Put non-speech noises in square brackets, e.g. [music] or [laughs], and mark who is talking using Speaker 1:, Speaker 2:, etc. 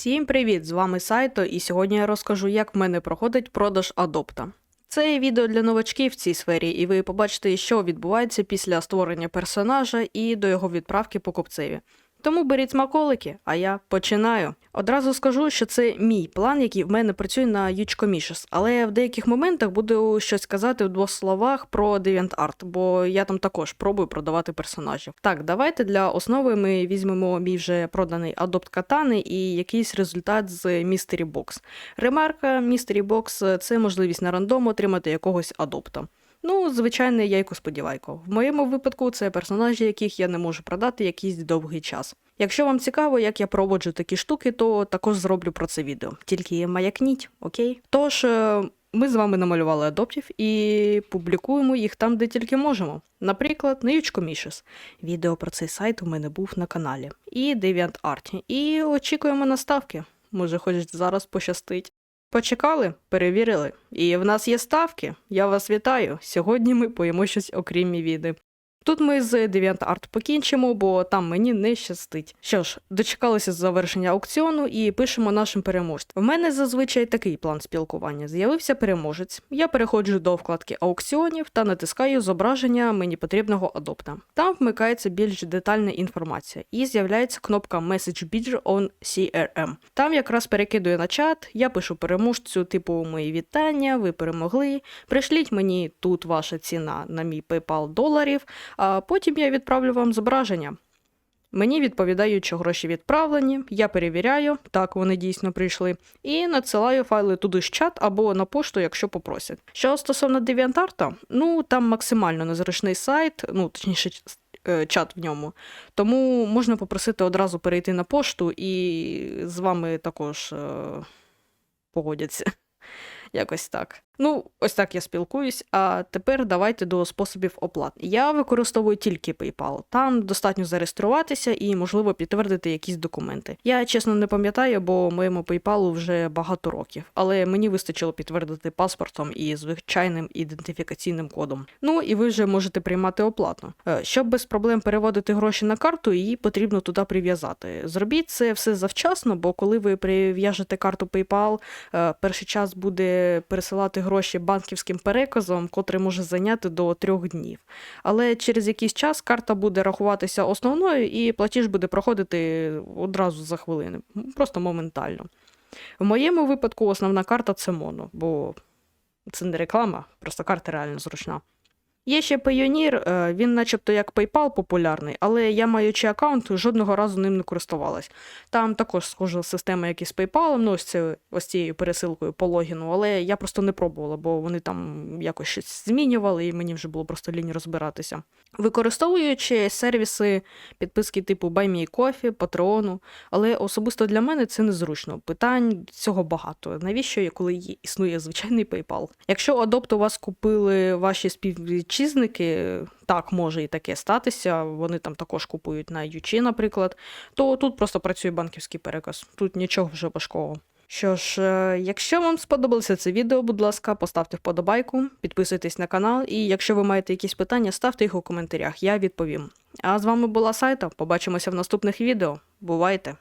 Speaker 1: Всім привіт! З вами Сайто, і сьогодні я розкажу, як в мене проходить продаж адопта. Це відео для новачків в цій сфері, і ви побачите, що відбувається після створення персонажа і до його відправки покупцеві. Тому беріть смаколики, а я починаю. Одразу скажу, що це мій план, який в мене працює на Ючкомішес, але в деяких моментах буду щось казати в двох словах про DeviantArt, бо я там також пробую продавати персонажів. Так, давайте для основи ми візьмемо мій вже проданий Adopt Катани і якийсь результат з Mystery Box. Ремарка Mystery Box – це можливість на рандом отримати якогось адопта. Ну, звичайне яйко сподівайко. В моєму випадку це персонажі, яких я не можу продати якийсь довгий час. Якщо вам цікаво, як я проводжу такі штуки, то також зроблю про це відео. Тільки маякніть, окей? Тож. е, Ми з вами намалювали адоптів і публікуємо їх там, де тільки можемо. Наприклад, на Ючкомішес. Відео про цей сайт у мене був на каналі. І DeviantArt. І очікуємо на ставки. Може, хоч зараз пощастить. Почекали, перевірили. І в нас є ставки. Я вас вітаю. Сьогодні ми поїмо щось окрім мівіди. Тут ми з DeviantArt покінчимо, бо там мені не щастить. Що ж, дочекалися завершення аукціону і пишемо нашим переможцям. В мене зазвичай такий план спілкування. З'явився переможець. Я переходжу до вкладки аукціонів та натискаю зображення мені потрібного адопта. Там вмикається більш детальна інформація і з'являється кнопка Message Bidder on CRM. Там якраз перекидує на чат, я пишу переможцю, типу мої вітання, ви перемогли. Пришліть мені тут ваша ціна на мій PayPal доларів, а потім я відправлю вам зображення. Мені відповідають, що гроші відправлені, я перевіряю, так вони дійсно прийшли, і надсилаю файли туди ж чат або на пошту, якщо попросять. Що стосовно DeviantArt, ну там максимально незручний сайт, ну точніше е, чат в ньому. Тому можна попросити одразу перейти на пошту і з вами також е, погодяться. [laughs] Якось так. Ну, ось так я спілкуюсь. А тепер давайте до способів оплат. Я використовую тільки PayPal. Там достатньо зареєструватися і, можливо, підтвердити якісь документи. Я чесно не пам'ятаю, бо моєму PayPal вже багато років, але мені вистачило підтвердити паспортом і звичайним ідентифікаційним кодом. Ну і ви вже можете приймати оплату. Е, Щоб без проблем переводити гроші на карту, її потрібно туди прив'язати. Зробіть це все завчасно, бо коли ви прив'яжете карту PayPal, е, перший час буде пересилати гроші банківським переказом, котрий може зайняти до трьох днів. Але через якийсь час карта буде рахуватися основною, і платіж буде проходити одразу за хвилини, просто моментально. В моєму випадку основна карта це моно, бо це не реклама, просто карта реально зручна. Є ще Payoneer, е, він начебто як PayPal популярний, але я маючи аккаунт, жодного разу ним не користувалась. Там також схожа система, як і з PayPal, ну ось, це, ось цією пересилкою по логіну, але я просто не пробувала, бо вони там якось щось змінювали, і мені вже було просто лінь розбиратися. Використовуючи сервіси підписки типу BuyMeCoffee, Patreon, але особисто для мене це незручно. Питань цього багато. Навіщо, коли існує звичайний PayPal? Якщо адопт у вас купили ваші співвітчизники, так може і таке статися. Вони там також купують на Ючі, наприклад, то тут просто працює банківський переказ. Тут нічого вже важкого. Що ж, е, якщо вам сподобалося це відео, будь ласка, поставте вподобайку, підписуйтесь на канал, і якщо ви маєте якісь питання, ставте їх у коментарях, я відповім. А з вами була Сайта. Побачимося в наступних відео. Бувайте!